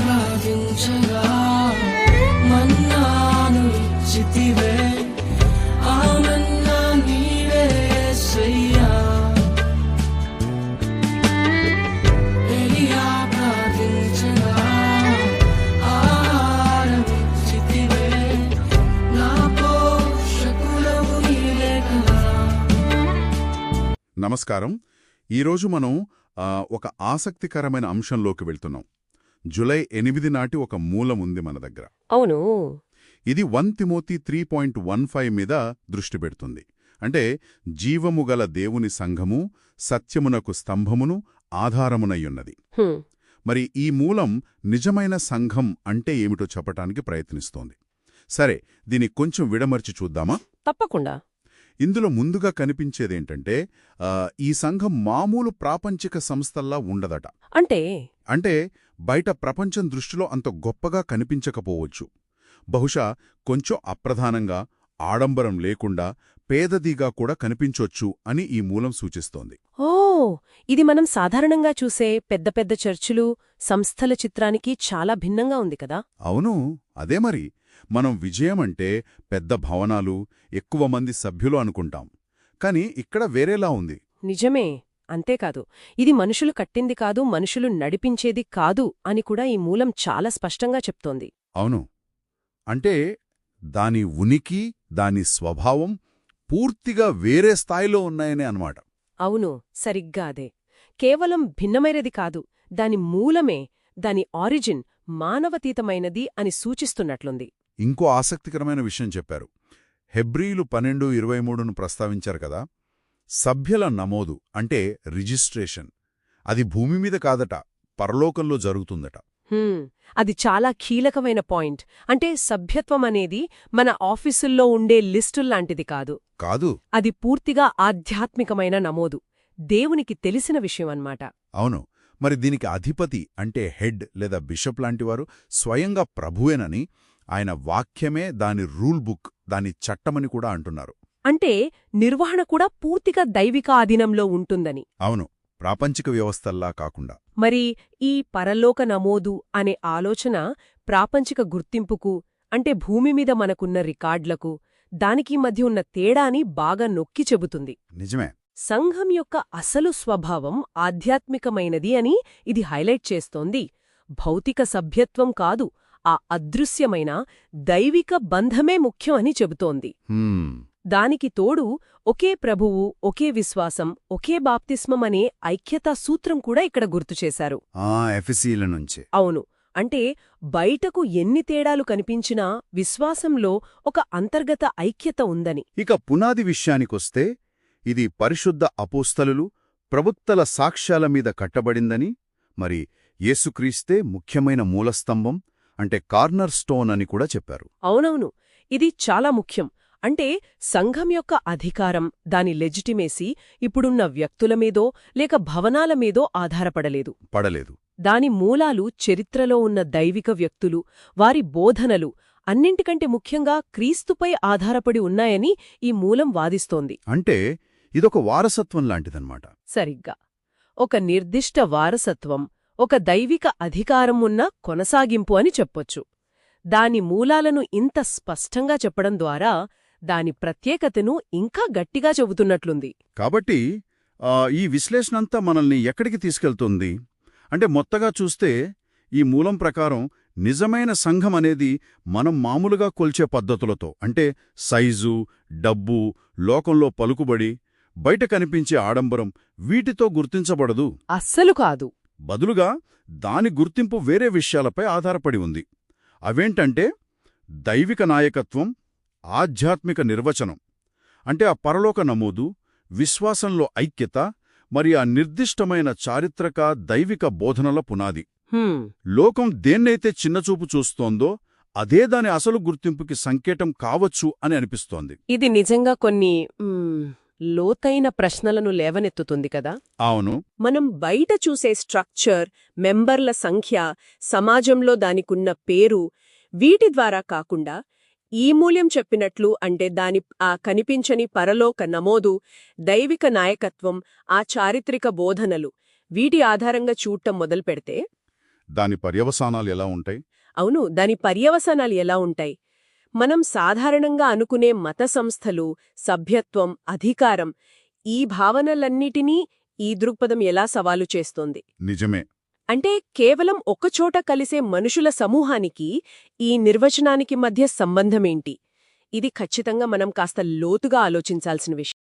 ప్రార్థించగా మన్నాను ఇచ్చితివే నీవే ఎలియా ప్రార్థించగా ఆహారం ఇచ్చితివే నా పోషకులవు నీవే కదా నమస్కారం. ఈరోజు మనం ఒక ఆసక్తికరమైన అంశంలోకి వెళ్తున్నాం. జులై ఎనిమిది నాటి ఒక మూలం ఉంది మన దగ్గర. అవును. ఇది one Timothy three point one five మీద దృష్టి పెడుతుంది. అంటే జీవము గల దేవుని సంఘము సత్యమునకు స్తంభమును ఆధారమునయ్యున్నది. మరి ఈ మూలం నిజమైన సంఘం అంటే ఏమిటో చెప్పటానికి ప్రయత్నిస్తోంది. సరే దీన్ని కొంచెం విడమర్చి చూద్దామా? తప్పకుండా. ఇందులో ముందుగా కనిపించేదేంటంటే ఈ సంఘం మామూలు ప్రాపంచిక సంస్థల్లా ఉండదట. అంటే? అంటే బయట ప్రపంచం దృష్టిలో అంత గొప్పగా కనిపించకపోవచ్చు. బహుశా కొంచెం అప్రధానంగా ఆడంబరం లేకుండా పేదదిగా కూడా కనిపించొచ్చు అని ఈ మూలం సూచిస్తోంది. ఓ! ఇది మనం సాధారణంగా చూసే పెద్ద పెద్ద చర్చిలు సంస్థల చిత్రానికి చాలా భిన్నంగా ఉంది కదా? అవును అదే మరి. మనం విజయం అంటే పెద్ద భవనాలు ఎక్కువ మంది సభ్యులు అనుకుంటాం. కాని ఇక్కడ వేరేలా ఉంది. నిజమే. అంతేకాదు ఇది మనుషులు కట్టింది కాదు మనుషులు నడిపించేది కాదు అని కూడా ఈ మూలం చాలా స్పష్టంగా చెప్తోంది. అవును. అంటే దాని ఉనికి దాని స్వభావం పూర్తిగా వేరే స్థాయిలో ఉన్నాయనే అన్నమాట. అవును సరిగ్గా అదే. కేవలం భిన్నమైనది కాదు దాని మూలమే దాని ఆరిజిన్ మానవతీతమైనది అని సూచిస్తున్నట్లుంది. ఇంకో ఆసక్తికరమైన విషయం చెప్పారు. హెబ్రీలు పన్నెండు ఇరవై మూడును ప్రస్తావించారు కదా సభ్యుల నమోదు అంటే రిజిస్ట్రేషన్. అది భూమి మీద కాదట పరలోకంలో జరుగుతుందట. అది చాలా కీలకమైన పాయింట్. అంటే సభ్యత్వం అనేది మన ఆఫీసుల్లో ఉండే లిస్టుల్లాంటిది కాదు. కాదు. అది పూర్తిగా ఆధ్యాత్మికమైన నమోదు. దేవునికి తెలిసిన విషయం అన్నమాట. అవును. మరి దీనికి అధిపతి అంటే హెడ్ లేదా బిషప్ లాంటివారు స్వయంగా ప్రభువేనని ఆయన వాక్యమే దాని రూల్ బుక్ దాని చట్టమని కూడా అంటున్నారు. అంటే నిర్వహణ కూడా పూర్తిగా దైవిక ఆధీనంలో ఉంటుందని. అవును ప్రాపంచిక వ్యవస్థల్లా కాకుండా. మరి ఈ పరలోక నమోదు అనే ఆలోచన ప్రాపంచిక గుర్తింపుకు అంటే భూమి మీద మనకున్న రికార్డులకు దానికి మధ్య ఉన్న తేడాని బాగా నొక్కి చెబుతుంది. నిజమే. సంఘం యొక్క అసలు స్వభావం ఆధ్యాత్మికమైనది అని ఇది హైలైట్ చేస్తోంది. భౌతిక సభ్యత్వం కాదు ఆ అదృశ్యమైన దైవిక బంధమే ముఖ్యం అని చెబుతోంది. దానికి తోడు ఒకే ప్రభువు ఒకే విశ్వాసం ఒకే బాప్తిస్మం అనే ఐక్యతా సూత్రం కూడా ఇక్కడ గుర్తుచేశారు అవును. అంటే బయటకు ఎన్ని తేడాలు కనిపించినా విశ్వాసంలో ఒక అంతర్గత ఐక్యత ఉందని. ఇక పునాది విషయానికొస్తే ఇది పరిశుద్ధ అపోస్తలులు ప్రవక్తల సాక్ష్యాల మీద కట్టబడిందని మరి యేసుక్రీస్తే ముఖ్యమైన మూలస్తంభం అంటే కార్నర్ స్టోన్ అని కూడా చెప్పారు. అవునవును. ఇది చాలా ముఖ్యం. అంటే సంఘం యొక్క అధికారం దాని లెజిటిమేసీ ఇప్పుడున్న వ్యక్తుల మీదో లేక భవనాల మీదో ఆధారపడలేదు. పడలేదు. దాని మూలాలు చరిత్రలో ఉన్న దైవిక వ్యక్తులు వారి బోధనలు అన్నింటికంటే ముఖ్యంగా క్రీస్తుపై ఆధారపడి ఉన్నాయని ఈ మూలం వాదిస్తోంది. అంటే ఇదొక వారసత్వం లాంటిదన్నమాట. సరిగ్గా. ఒక నిర్దిష్ట వారసత్వం ఒక దైవిక అధికారం ఉన్న కొనసాగింపు అని చెప్పొచ్చు. దాని మూలాలను ఇంత స్పష్టంగా చెప్పడం ద్వారా దాని ప్రత్యేకతను ఇంకా గట్టిగా చెబుతున్నట్లుంది. కాబట్టి ఈ విశ్లేషణంతా మనల్ని ఎక్కడికి తీసుకెళ్తుంది? అంటే మొత్తగా చూస్తే ఈ మూలం ప్రకారం నిజమైన సంఘం అనేది మనం మామూలుగా కొల్చే పద్ధతులతో అంటే సైజు డబ్బు లోకంలో పలుకుబడి బయట కనిపించే ఆడంబరం వీటితో గుర్తించబడదు. అస్సలు కాదు. బదులుగా దాని గుర్తింపు వేరే విషయాలపై ఆధారపడి ఉంది. అవేంటంటే దైవిక నాయకత్వం ఆధ్యాత్మిక నిర్వచనం. అంటే ఆ పరలోక నమోదు విశ్వాసంలో ఐక్యత మరి ఆ నిర్దిష్టమైన చారిత్రక దైవిక బోధనల పునాది. లోకం దేన్నైతే చిన్నచూపు చూస్తోందో అదే దాని అసలు గుర్తింపుకి సంకేతం కావచ్చు అని అనిపిస్తోంది. ఇది నిజంగా కొన్ని లోతైన ప్రశ్నలను లేవనెత్తుతుంది కదా? అవును. మనం బయట చూసే స్ట్రక్చర్ మెంబర్ల సంఖ్య సమాజంలో దానికున్న పేరు వీటి ద్వారా కాకుండా ఈ మూల్యం చెప్పినట్లు అంటే దాని ఆ కనిపించని పరలోక నమోదు దైవిక నాయకత్వం ఆ చారిత్రక బోధనలు. వీటి ఆధారంగా చూడటం మొదలుపెడితే దాని పర్యవసానాలు ఎలా ఉంటాయి? అవును దాని పర్యవసనాలు ఎలా ఉంటాయి? మనం సాధారణంగా అనుకునే మత సంస్థలు సభ్యత్వం అధికారం ఈ భావనలన్నిటినీ ఈ దృక్పథం ఎలా సవాలు చేస్తోంది? నిజమే. అంటే కేవలం ఒకచోట కలిసే మనుషుల సమూహానికి ఈ నిర్వచనానికి మధ్య సంబంధమేంటి? ఇది ఖచ్చితంగా మనం కాస్త లోతుగా ఆలోచించాల్సిన విషయం.